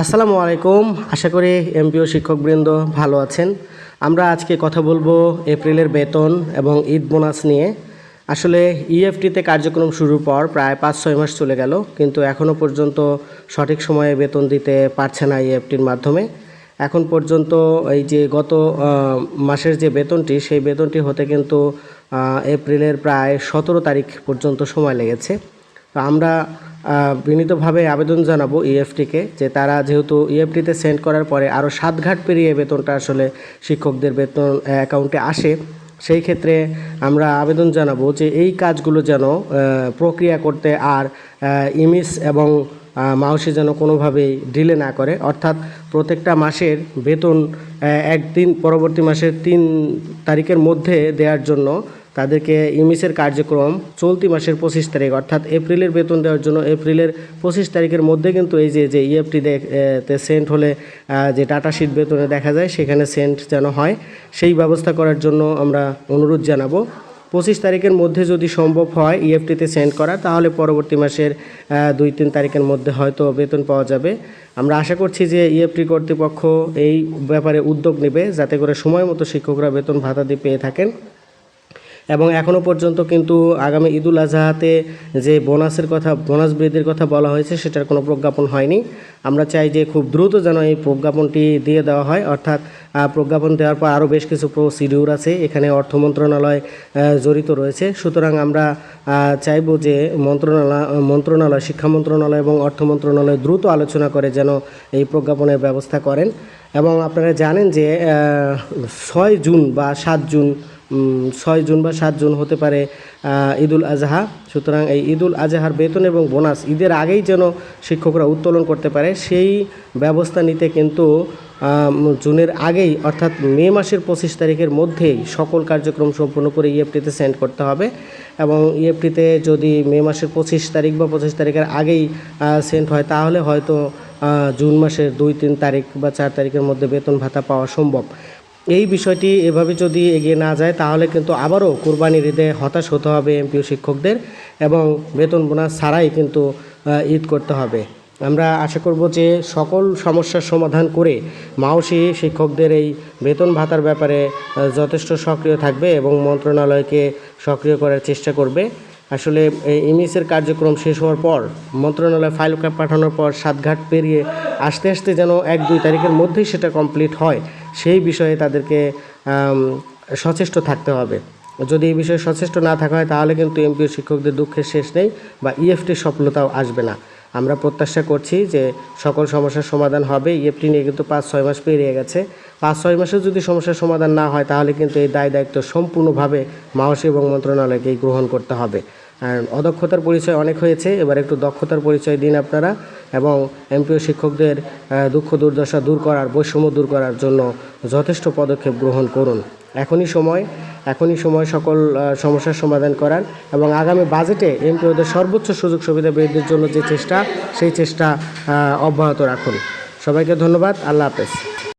আসসালামু আলাইকুম। আশা করি এমপিও শিক্ষকবৃন্দ ভালো আছেন। আমরা আজকে কথা বলব এপ্রিলের বেতন এবং ঈদ বোনাস নিয়ে। আসলে ইএফটিতে কার্যক্রম শুরুর পর প্রায় পাঁচ, ছয় মাস চলে গেল, কিন্তু এখনও পর্যন্ত সঠিক সময়ে বেতন দিতে পারছে না ইএফটির মাধ্যমে। এখন পর্যন্ত এই যে গত মাসের যে বেতনটি, সেই বেতনটি হতে কিন্তু এপ্রিলের প্রায় সতেরো তারিখ পর্যন্ত সময় লেগেছে। আমরা বিনীতভাবে আবেদন জানাব ইএফটিকে যে তারা যেহেতু ইএফটিতে সেন্ড করার পরে আরও সাত ঘাট পেরিয়ে বেতনটা আসলে শিক্ষকদের বেতন অ্যাকাউন্টে আসে, সেই ক্ষেত্রে আমরা আবেদন জানাব যে এই কাজগুলো যেন প্রক্রিয়া করতে আর ইমিস এবং মাউসি যেন কোনোভাবেই ডিলে না করে। অর্থাৎ প্রত্যেকটা মাসের বেতন একদিন পরবর্তী মাসের তিন তারিখের মধ্যে দেওয়ার জন্য তাদেরকে ইমিসের কার্যক্রম চলতি মাসের পঁচিশ তারিখ, অর্থাৎ এপ্রিলের বেতন দেওয়ার জন্য এপ্রিলের পঁচিশ তারিখের মধ্যে কিন্তু এই যে যে ইএফটি তে সেন্ট হলে যে টাটা শিট বেতনে দেখা যায়, সেখানে সেন্ট যেন হয়, সেই ব্যবস্থা করার জন্য আমরা অনুরোধ জানাব। পঁচিশ তারিখের মধ্যে যদি সম্ভব হয় ইএফটিতে সেন্ড করা, তাহলে পরবর্তী মাসের দুই তিন তারিখের মধ্যে হয়তো বেতন পাওয়া যাবে। আমরা আশা করছি যে ইএফটি কর্তৃপক্ষ এই ব্যাপারে উদ্যোগ নেবে, যাতে করে সময় মতো শিক্ষকরা বেতন ভাতা দিয়ে পেয়ে থাকেন। এবং এখনও পর্যন্ত কিন্তু আগামী ঈদুল আজহাতে যে বোনাসের কথা, বোনাস বৃদ্ধির কথা বলা হয়েছে, সেটার কোনো প্রজ্ঞাপন হয়নি। আমরা চাই যে খুব দ্রুত যেন এই প্রজ্ঞাপনটি দিয়ে দেওয়া হয়। অর্থাৎ প্রজ্ঞাপন দেওয়ার পর আরও বেশ কিছু প্রসিডিউর আছে। এখানে অর্থ মন্ত্রণালয় জড়িত রয়েছে। সুতরাং আমরা চাইব যে মন্ত্রণালয় মন্ত্রণালয়, শিক্ষা মন্ত্রণালয় এবং অর্থ মন্ত্রণালয় দ্রুত আলোচনা করে যেন এই প্রজ্ঞাপনের ব্যবস্থা করেন। এবং আপনারা জানেন যে ছয় জুন বা সাত জুন উম, ছয় জুন বা সাত জুন হতে পারে ঈদুল আজহা। সুতরাং এই ঈদুল আজহার বেতন এবং বোনাস ঈদের আগেই যেন শিক্ষকরা উত্তোলন করতে পারে সেই ব্যবস্থা নিতে কিন্তু জুনের আগেই অর্থাৎ মে মাসের পঁচিশ তারিখের মধ্যেই সকল কার্যক্রম সম্পূর্ণ করে ইএফটিতে সেন্ড করতে হবে এবং ইএফটিতে যদি মে মাসের পঁচিশ তারিখ বা পঁচিশ তারিখের আগেই সেন্ড হয় তাহলে হয়তো জুন মাসের দুই তিন তারিখ বা চার তারিখের মধ্যে বেতন ভাতা পাওয়া সম্ভব। এই বিষয়টি এভাবে যদি এগিয়ে না যায়, তাহলে কিন্তু আবারও কোরবানির ঈদে হতাশ হতে হবে এমপিও শিক্ষকদের এবং বেতন বোনাস ছাড়াই কিন্তু ঈদ করতে হবে। আমরা আশা করব যে সকল সমস্যার সমাধান করে মাওসি শিক্ষকদের এই বেতন ভাতার ব্যাপারে যথেষ্ট সক্রিয় থাকবে এবং মন্ত্রণালয়কে সক্রিয় করার চেষ্টা করবে। আসলে এই ইমিসের কার্যক্রম শেষ হওয়ার পর মন্ত্রণালয় ফাইল পাঠানোর পর সাতঘাট পেরিয়ে আস্তে আস্তে যেন এক দুই তারিখের মধ্যেই সেটা কমপ্লিট হয়, সেই বিষয়ে তাদেরকে সচেষ্ট থাকতে হবে। যদি এই বিষয়ে সচেষ্ট না থাকা হয় তাহলে কিন্তু এমপিও শিক্ষকদের দুঃখের শেষ নেই বা ইএফটির সফলতাও আসবে না। আমরা প্রত্যাশা করছি যে সকল সমস্যার সমাধান হবে। ইএফটি নিয়ে কিন্তু পাঁচ ছয় মাস পেরিয়ে গেছে। পাঁচ ছয় মাসে যদি সমস্যার সমাধান না হয়, তাহলে কিন্তু এই দায় দায়িত্ব সম্পূর্ণভাবে মাওসী এবং মন্ত্রণালয়কেই গ্রহণ করতে হবে। আর অদক্ষতার পরিচয় অনেক হয়েছে, এবার একটু দক্ষতার পরিচয় দিন আপনারা এবং এমপিও শিক্ষকদের দুঃখ দুর্দশা দূর করার, বৈষম্য দূর করার জন্য যথেষ্ট পদক্ষেপ গ্রহণ করুন। এখনই সময় এখনই সময় সকল সমস্যার সমাধান করার এবং আগামী বাজেটে এমপিওদের সর্বোচ্চ সুযোগ সুবিধা বৃদ্ধির জন্য যে চেষ্টা, সেই চেষ্টা অব্যাহত রাখুন। সবাইকে ধন্যবাদ, আল্লাহ হাফেজ।